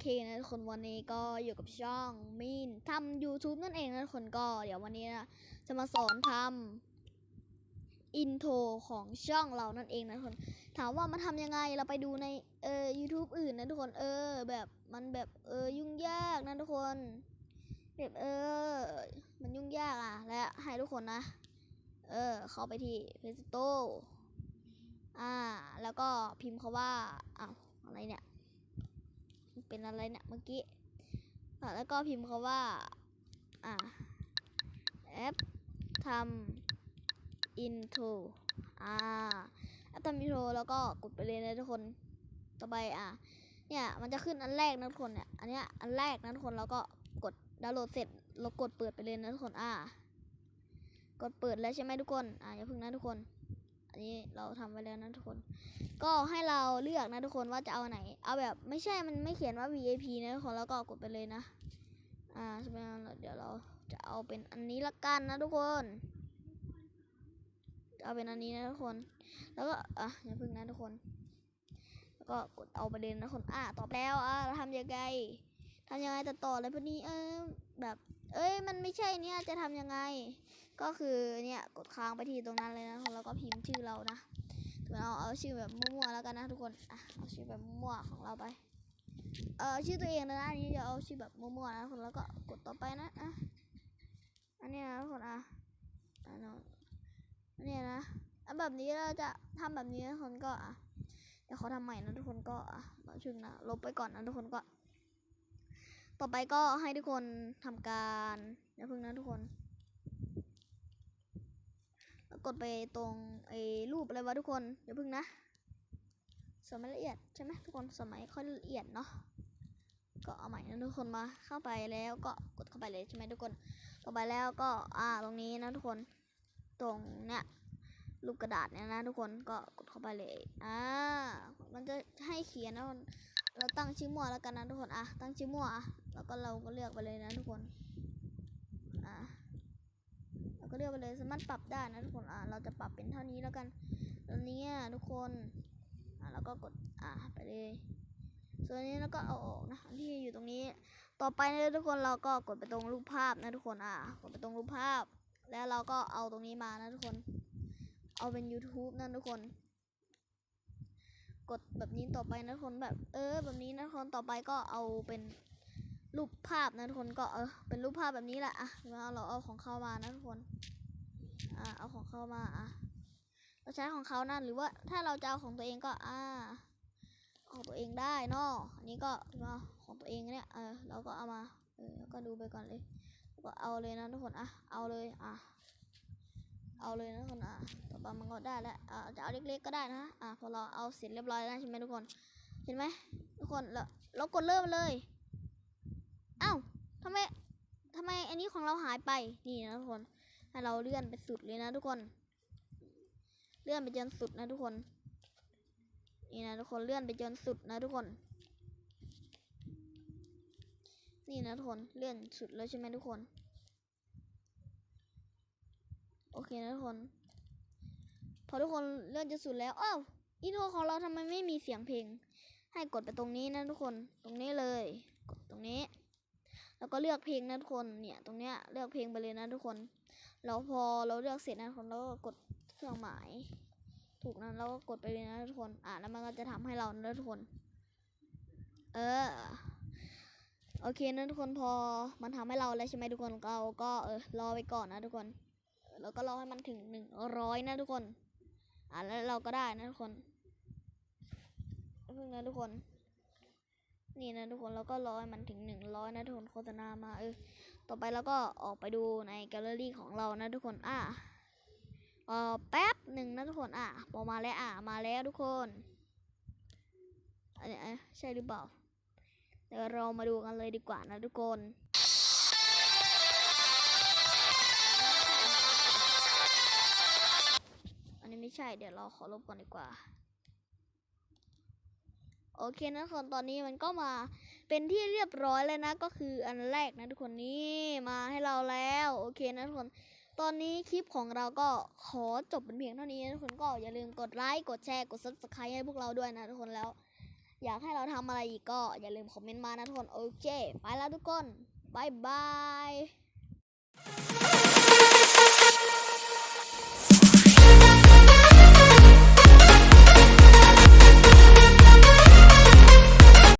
เคนะทุกคนวันนี้ก็อยู่กับช่องมีนทำ YouTube นั่นเองนะทุกคนก็เดี๋ยววันนี้นะจะมาสอนทำอินโทรของช่องเรานั่นเองนะทุกคน ถามว่ามาทำยังไงเราไปดูในเออ YouTube อื่นนะทุกคนเออ แบบมันแบบเออยุ่งยากนะทุกคน แบบเออ มันยุ่งยากอะ และให้ทุกคนนะ เออ เข้าไปที่ p l a y Store อ่า แล้วก็พิมพ์คาว่าอ้าวอะไรเนี่ย เป็นอะไรเนี่ยเมื่อกี้แล้วก็พิมพ์คาว่า อ่าแอปทำ intro อ่าแอปทำ intro แล้วก็กดไปเลยนะทุกคนต่อไปอะเนี่ยมันจะขึ้นอันแรกนะทุกคนเนี่ยอันเนี้ยอันแรกนะทุกคนแล้วก็กดดาวน์โหลดเสร็จเรากดเปิดไปเลยนะทุกคนอ่ากดเปิดแล้วใช่ไหมทุกคนอ่าอย่าเพึ่งนะทุกคน อันนี้เราทำไว้แล้วนะทุกคน ก็ให้เราเลือกนะทุกคนว่าจะเอาไหน เอาแบบไม่ใช่มันไม่เขียนว่า VIP นะทุกคนแล้วก็กดไปเลยนะ อ่าใช่ไหมเดี๋ยวเราจะเอาเป็นอันนี้ละกันนะทุกคนเอาเป็นอันนี้นะทุกคน แล้วก็อะอย่าพึ่งนะทุกคน แล้วก็กดเอาไปเลยนะทุกคนอะตอบแล้วอะเราทำยังไงทำยังไงแต่ต่ออะไรพวกนี้เออแบบ เอ้ยมันไม่ใช่เนี่ยจะทำยังไง ก็คือเนี่ยกดค้างไปที่ตรงนั้นเลยนะแล้วก็พิมพ์ชื่อเรานะถือเอาเอาชื่อแบบมั่วๆแล้วกันนะทุกคนอะเอาชื่อแบบมั่วๆของเราไป เออชื่อตัวเองนะนะอันนี้จะเอาชื่อแบบมั่วๆนะทุกคนแล้วก็กดต่อไปนะอะอันนี้นะทุกคนอะอันนี้นะอันแบบนี้เราจะทำแบบนี้นะทุกคนก็อะเดี๋ยวเขาทำใหม่นะทุกคนก็อะเราชึงนะลบไปก่อนนะทุกคนก็ ต่อไปก็ให้ทุกคนทำการอย่าเพิ่งนะทุกคน กดไปตรงไอ้รูปอะไรวะทุกคนอย่าเพึ่งนะสมัยละเอียดใช่ไหมทุกคนสมัยค่อยละเอียดเนาะก็เอาใหม่นะทุกคนมาเข้าไปแล้วก็กดเข้าไปเลยใช่ไหมทุกคนต่อไปแล้วก็อ่าตรงนี้นะทุกคนตรงเนี้ยรูปกระดาษเนี่ยนะทุกคนก็กดเข้าไปเลยอ่ามันจะให้เขียนนะเราตั้งชื่อมั่วแล้วกันนะทุกคนอะตั้งชื่อมั่วอะแล้วก็เราก็เลือกไปเลยนะทุกคน ก็เลือกไปเลยสามารถปรับได้นะทุกคนอ่าเราจะปรับเป็นเท่านี้แล้วกันตอนนี้อะทุกคนอ่าแล้วก็กดอ่าไปเลยส่วนนี้แล้วก็เอาออกนะที่อยู่ตรงนี้ ต่อไปนะทุกคนเราก็กดไปตรงรูปภาพนะทุกคนอ่ากดไปตรงรูปภาพ แล้วเราก็เอาตรงนี้มานะทุกคน เอาเป็น YouTube นะทุกคน กดแบบนี้ต่อไปนะทุกคนแบบ เออ แบบนี้นะทุกคนต่อไปก็เอาเป็น รูปภาพนะทุกคนก็เออเป็นรูปภาพแบบนี้แหละอะเราเราเอาของเขามานะทุกคนอ่าเอาของเขามาอะเราใช้ของเขานะหรือว่าถ้าเราจะเอาของตัวเองก็อ่าของตัวเองได้นาะอันนี้ก็เอาของตัวเองเนี่ยเออเราก็เอามาเออแล้วก็ดูไปก่อนเลยก็เอาเลยนะทุกคนอะเอาเลยอะเอาเลยนะทุกคนอะต่อไปมันก็ได้แล้วอ่าจะเอาเล็กๆก็ได้นะอะพอเราเอาเสร็จเรียบร้อยแล้วใช่ไหมทุกคน เห็นไหมทุกคนเราเรากดเริ่มเลย อ้าวทำไมทำไมอันนี้ของเราหายไป นี่นะทุกคน ให้เราเลื่อนไปสุดเลยนะทุกคน เลื่อนไปจนสุดนะทุกคน นี่นะทุกคน เลื่อนไปจนสุดนะทุกคน นี่นะทุกคน เลื่อนสุดแล้วใช่ไหมทุกคน โอเคนะทุกคน พอทุกคนเลื่อนจนสุดแล้ว อ้าว อินโทรของเราทำไมไม่มีเสียงเพลง ให้กดไปตรงนี้นะทุกคน ตรงนี้เลย กดตรงนี้ แล้วก็เลือกเพลงนะทุกคนเนี่ยตรงเนี้ยเลือกเพลงไปเลยนะทุกคนแล้วพอเราเลือกเสร็จนะทุกคนเราก็กดเครื่องหมาย ถูกนะเราก็กดไปเลยนะทุกคน อ่าแล้วมันก็จะทำให้เรานะทุกคน เออโอเคนะทุกคนพอมันทำให้เราแล้วใช่ไหมทุกคนเราก็เออรอไปก่อนนะทุกคนแล้วก็รอให้มันถึงหนึ่งร้อยนะทุกคน อ่าแล้วเราก็ได้นะทุกคนเพิ่งนะทุกคน นี่นะทุกคนแล้วก็ร้อให้มันถึงหนึ่งร้อยนะทุกคนโฆษณามาเออต่อไปเราก็ออกไปดูในแกลเลอรี่ของเรานะทุกคนอะเออแป๊บหนึ่งนะทุกคนอะพอมาแล้วอะมาแล้วทุกคนอันนี้ใช่หรือเปล่าเดี๋ยวเรามาดูกันเลยดีกว่านะทุกคนอันนี้ไม่ใช่เดี๋ยวเราขอลบก่อนดีกว่า โอเคนะทุกคนตอนนี้มันก็มาเป็นที่เรียบร้อยแล้วนะ ก็คืออันแรกนะทุกคนนี่มาให้เราแล้ว โอเคนะทุกคน ตอนนี้คลิปของเราก็ขอจบเป็นเพียงเท่านี้นะทุกคนก็อย่าลืมกดไลค์กดแชร์กด subscribe ให้พวกเราด้วยนะทุกคนแล้ว อยากให้เราทำอะไรอีกก็อย่าลืมคอมเมนต์มานะทุกคนโอเค ไปแล้วทุกคนบายบาย